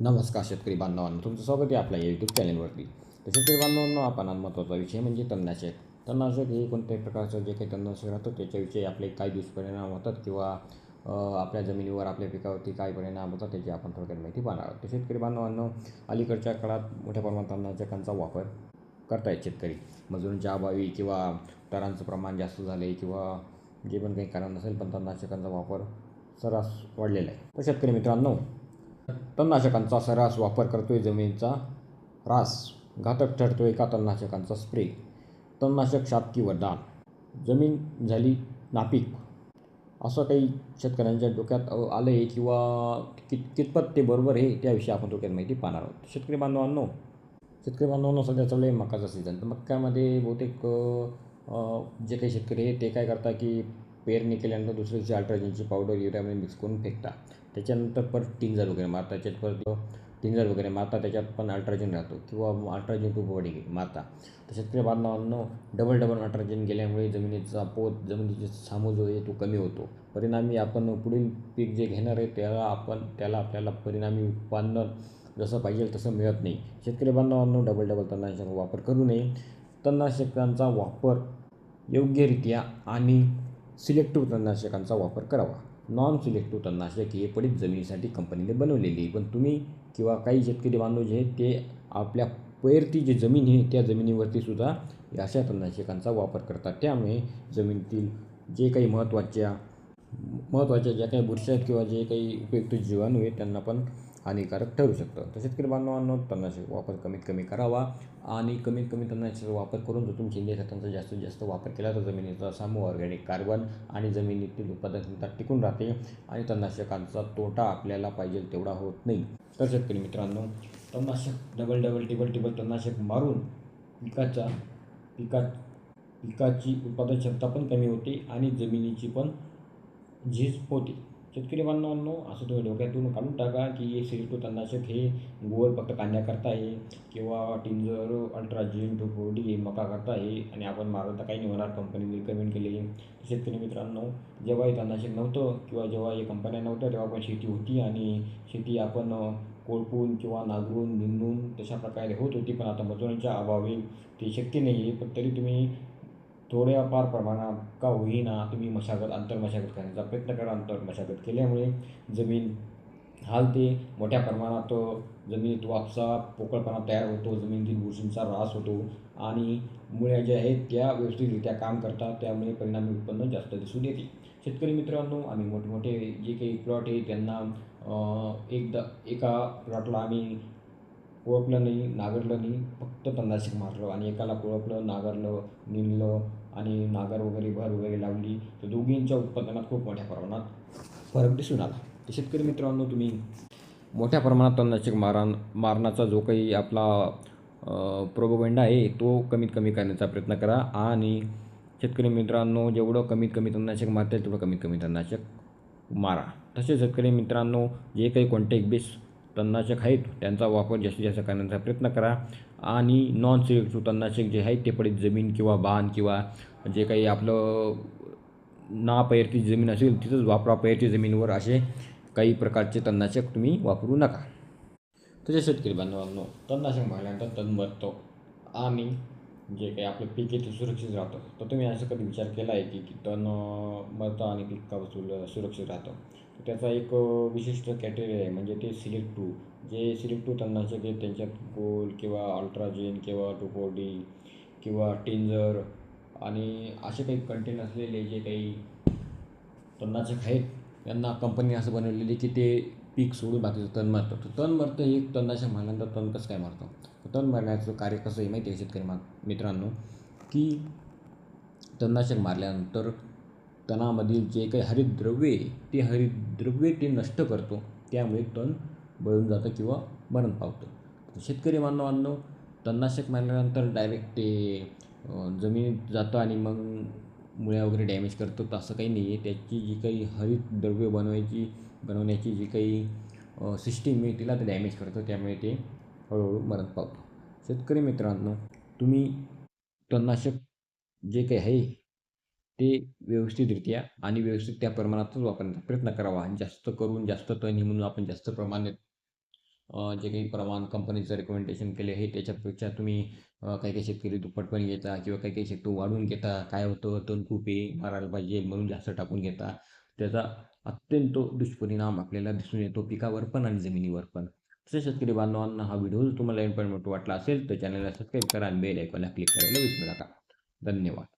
नमस्कार शेतकरी बांधवांनो तुमचं स्वागत आहे आपल्या यूट्यूब चॅनलवरती तर शेतकरी बांधवांनो आपण महत्त्वाचा विषय म्हणजे तणनाशक. तणनाशक हे कोणत्याही प्रकारचं जे काही तणनाशक राहतं त्याच्याविषयी आपले काय दुष्परिणाम होतात किंवा आपल्या जमिनीवर आपल्या पिकावरती काय परिणाम होतात त्याची आपण थोडक्यात माहिती पाहणार आहोत. तर शेतकरी बांधवांनो अलीकडच्या काळात मोठ्या प्रमाणात तणनाशकांचा वापर करतायत शेतकरी. मजुरांच्या अभावी किंवा तणांचं प्रमाण जास्त झाले किंवा जे पण काही कारण नसेल पण तणनाशकांचा वापर सर्रास वाढलेला आहे. तर शेतकरी मित्रांनो तणनाशकांचा सर्रास वापर करतोय जमिनीचा रास. घातक ठरतोय का तणनाशकांचा स्प्रे? तणनाशक शाप किंवा दान. जमीन झाली नापीक. असं काही शेतकऱ्यांच्या डोक्यात आलं आहे किंवा कित कितपत ते बरोबर आहे त्याविषयी आपण थोडक्यात माहिती पाहणार आहोत. शेतकरी बांधवांनो शेतकरी बांधवांनो सध्या चालू आहे मकाचा सीझन तर मक्यामध्ये बहुतेक जे काही शेतकरी आहे ते काय करतात की पेरणी केल्यानंतर दुसऱ्या दिवशी अल्ट्राजनची पावडर युरियामध्ये मिक्स करून फेकतात. त्याच्यानंतर परत टिंजर वगैरे मारता त्याच्यात परत टिंजर वगैरे मारता त्याच्यात पण अल्ट्राजन राहतो किंवा अल्ट्राजन टू बॉडी मारता तर शेतकरी बांधवांनो डबल डबल अल्ट्राजन गेल्यामुळे जमिनीचा पोत जमिनीचा सामू जो आहे तो कमी होतो. परिणामी आपण पुढील पीक जे घेणार आहे त्याला आपण त्याला आपल्याला परिणामी उत्पन्न जसं पाहिजे तसं मिळत नाही. शेतकरी बांधवांनो डबल डबल तणनाशक वापर करू नये. तणनाशकांचा वापर योग्यरित्या आणि सिलेक्टिव्ह तणनाशकांचा वापर करावा. नॉन सिलेक्टिव्ह तणनाशक हे पडीत जमिनीसाठी कंपनीने बनवलेली आहे. पण तुम्ही किंवा काही शेतकरी बांधव जे आहेत ते आपल्या पैरती जी जमीन आहे त्या जमिनीवरती सुद्धा अशा तणनाशकांचा वापर करतात. त्यामुळे जमिनीतील जे काही महत्त्वाच्या महत्त्वाच्या ज्या काही बुरशी आहेत किंवा जे काही उपयुक्त जीवाणू आहेत त्यांना पण हानिकारक ठरू शकतं. तसेच शेतकरी बांधवांनो तणनाशक वापर कमीत कमी करावा आणि कमीत कमी तणनाशकाचा वापर करून जर तुम्ही सेंद्रिय खतांचा जास्तीत जास्त वापर केला तर जमिनीचा सामू ऑर्गॅनिक कार्बन आणि जमिनीतील उत्पादनक्षमता टिकून राहते आणि तणनाशकांचा तोटा आपल्याला पाहिजे तेवढा होत नाही. तर शेतकरी मित्रांनो तणनाशक डबल डबल टिबल टिबल तणनाशक मारून पिकाचा पिका पिकाची उत्पादन क्षमता पण कमी होते आणि जमिनीची पण झीज होते. शेतकरी बांधवांनो असं तुम्ही डोक्यातून काढून टाका की हे सिलिको तणनाशक हे गोवर फक्त कांद्याकरता आहे किंवा टिंजर अल्ट्राजिन टोपोडी हे मकाकरता आहे आणि आपण मारता तर काही नाही होणार कंपनीने रिकमेंड केलेली. शेतकरी मित्रांनो जेव्हा हे तणनाशक नव्हतं किंवा जेव्हा हे कंपन्या नव्हत्या तेव्हा पण शेती होती आणि शेती आपण कोळपून किंवा नांगरून निंदून तशा प्रकारे होत होती. पण आता मजुरांच्या अभावी ते शक्य नाही आहे. पण तरी तुम्ही थोड्याफार प्रमाणात का होईना तुम्ही मशागत आंतरमशागत करण्याचा प्रयत्न करा. अंतर मशागत केल्यामुळे जमीन हालते. मोठ्या प्रमाणात जमिनीत वापसा पोकळपणा तयार होतो. जमिनीतील बुरशींचा ऱ्हास होतो आणि मुळ्या ज्या आहेत त्या व्यवस्थितरित्या काम करतात. त्यामुळे परिणामी उत्पन्न जास्त दिसून येते. शेतकरी मित्रांनो आम्ही मोठमोठे जे काही प्लॉट आहे त्यांना एकदा एका प्लॉटला आम्ही ओळखलं नाही नांगरलं नाही फक्त तणनाशक मारलं आणि एकाला ओळखलं नांगरलं निंदलं आणि नांगर वगैरे भर वगैरे लावली. तर दोघींच्या उत्पादनात खूप मोठ्या प्रमाणात फरक दिसून आला. तर शेतकरी मित्रांनो तुम्ही मोठ्या प्रमाणात तणनाशक मारा मारण्याचा जो काही आपला प्रोपोगंडा आहे तो कमीत कमी करण्याचा प्रयत्न करा. आणि शेतकरी मित्रांनो जेवढं कमीत कमी तणनाशक मारता येईल तेवढं कमीत कमी तणनाशक मारा. तसेच शेतकरी मित्रांनो जे काही कॉन्टॅक्ट बेस तणनाशक आहेत त्यांचा वापर जास्तीत जास्त करण्याचा प्रयत्न करा. आणि नॉन सिलेक्टिव्ह तणनाशक जे आहेत ते पडीत जमीन किंवा बाण किंवा जे काही आपलं ना पैरती जमीन असेल तिथंच वापरा. पैरती जमीनवर असे काही प्रकारचे तणनाशक तुम्ही वापरू नका. तसे शेतकरी बांधवांनो तणनाशक मारल्यानंतर तण मरतो आम्ही जे काही आपलं पीक आहे ते सुरक्षित राहतं. तर तुम्ही असं कधी विचार केला आहे की की तण मरतं आणि पीक का सुल सुरक्षित राहतं? तर त्याचा एक विशिष्ट कॅटेगरी आहे. म्हणजे ते सिलेक्टिव्ह जे सिलेक्टिव्ह तणनाशक आहेत त्यांच्यात गोल किंवा अल्ट्राजेन किंवा टोपोडी किंवा टिंजर आणि असे काही कंटेन असलेले जे काही तणनाशक आहेत त्यांना कंपनी असं बनवलेली की ते पीक सोडून बाकीचं तण मारतं तर तण मारतं हे तणनाशक मारल्यानंतर तण कसं काय मारतं? तण मारण्याचं कार्य कसं आहे माहिती आहे शेतकरी मा मित्रांनो? की तणनाशक मारल्यानंतर तणामधील जे काही हरितद्रव्ये ते हरितद्रव्ये ते नष्ट करतो त्यामुळे तण बळून जातं किंवा मरण पावतं. शेतकरी मानवांनो तणनाशक मारल्यानंतर डायरेक्ट ते जमिनीत जातं आणि मग मुळ्या वगैरे डॅमेज करतो तर असं काही नाही आहे त्याची जी काही हरितद्रव्य बनवायची बनवण्याची जी काही सिस्टीम आहे तिला ते डॅमेज करतं. त्यामुळे ते हळूहळू मरण पावतो. शेतकरी मित्रांनो तुम्ही तणनाशक जे काही आहे ते व्यवस्थितरित्या आणि व्यवस्थित त्या प्रमाणातच वापरण्याचा प्रयत्न करावा. आणि जास्त करून जास्त तण हे म्हणून आपण जास्त प्रमाणात जे काही प्रमाण कंपनीचं रेकमेंडेशन केले आहे त्याच्यापेक्षा तुम्ही काही काही शेतकरी दुप्पटपणे घेता किंवा काही काही शेतकरी वाढून घेता. काय होतं? तण खूप आहे मारायला पाहिजे म्हणून जास्त टाकून घेता. त्याचा अत्यंत दुष्परिणाम आपल्याला दिसून येतो पिकावर पण आणि जमिनीवर पण. तसे शेतकरी बांधवांना हा व्हिडिओ जर तुम्हाला इन्फॉर्मेटिव्ह वाटला असेल तर चॅनलला सबस्क्राईब करा आणि बेल ऐकवायला क्लिक करायला विसरू नका. धन्यवाद.